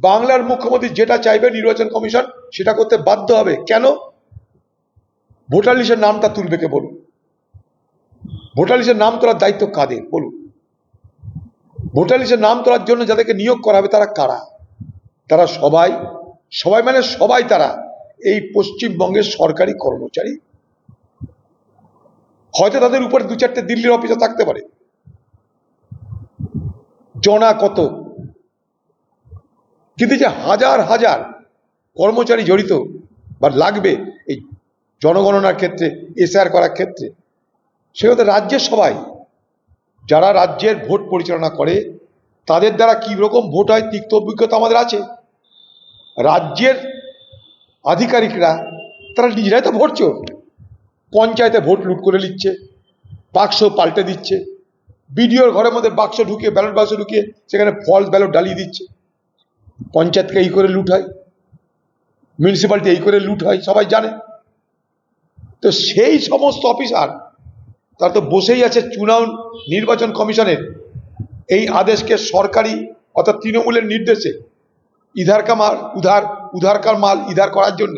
বাংলার মুখ্যমন্ত্রী যেটা চাইবে নির্বাচন কমিশন, সেটা করতে বাধ্য হবে। কেন? ভোটার লিস্টের নামটা তুলবে কে বলুন? ভোটার লিস্টের নাম তোলার দায়িত্ব কাদের? বলুন। ভোটার লিস্টের নাম তোলার জন্য যাদেরকে নিয়োগ করা হবে তারা কারা? তারা সবাই সবাই মানে সবাই তারা এই পশ্চিমবঙ্গের সরকারি কর্মচারী। হয়তো তাদের উপরে দু চারটে দিল্লির অফিসে থাকতে পারে। জনা কত? কিন্তু যে হাজার হাজার কর্মচারী জড়িত বা লাগবে এই জনগণনার ক্ষেত্রে এসআর করার ক্ষেত্রে তো রাজ্যের সবাই। যারা রাজ্যের ভোট পরিচালনা করে, তাদের দ্বারা কী রকম ভোট হয়, তিক্ত অভিজ্ঞতা আমাদের আছে। রাজ্যের আধিকারিকরা, তারা নিজেরাই তো ভোট চোর। পঞ্চায়েতে ভোট লুট করে নিচ্ছে, বাক্স পাল্টে দিচ্ছে, বিডিওর ঘরের মধ্যে বাক্স ঢুকিয়ে, ব্যালট বাক্স ঢুকিয়ে, সেখানে ফলস ব্যালট ডালিয়ে দিচ্ছে। পঞ্চায়েতকে এই করে লুট হয় মিউনিসিপ্যালিটি এই করে লুট হয়, সবাই জানে। তো সেই সমস্ত অফিসার তারা তো বসেই আছে চুনাও নির্বাচন কমিশনের। এই আদেশকে সরকারি অর্থাৎ তৃণমূলের নির্দেশে, ইধার মাল, উধার উধারকার মাল ইধার করার জন্য।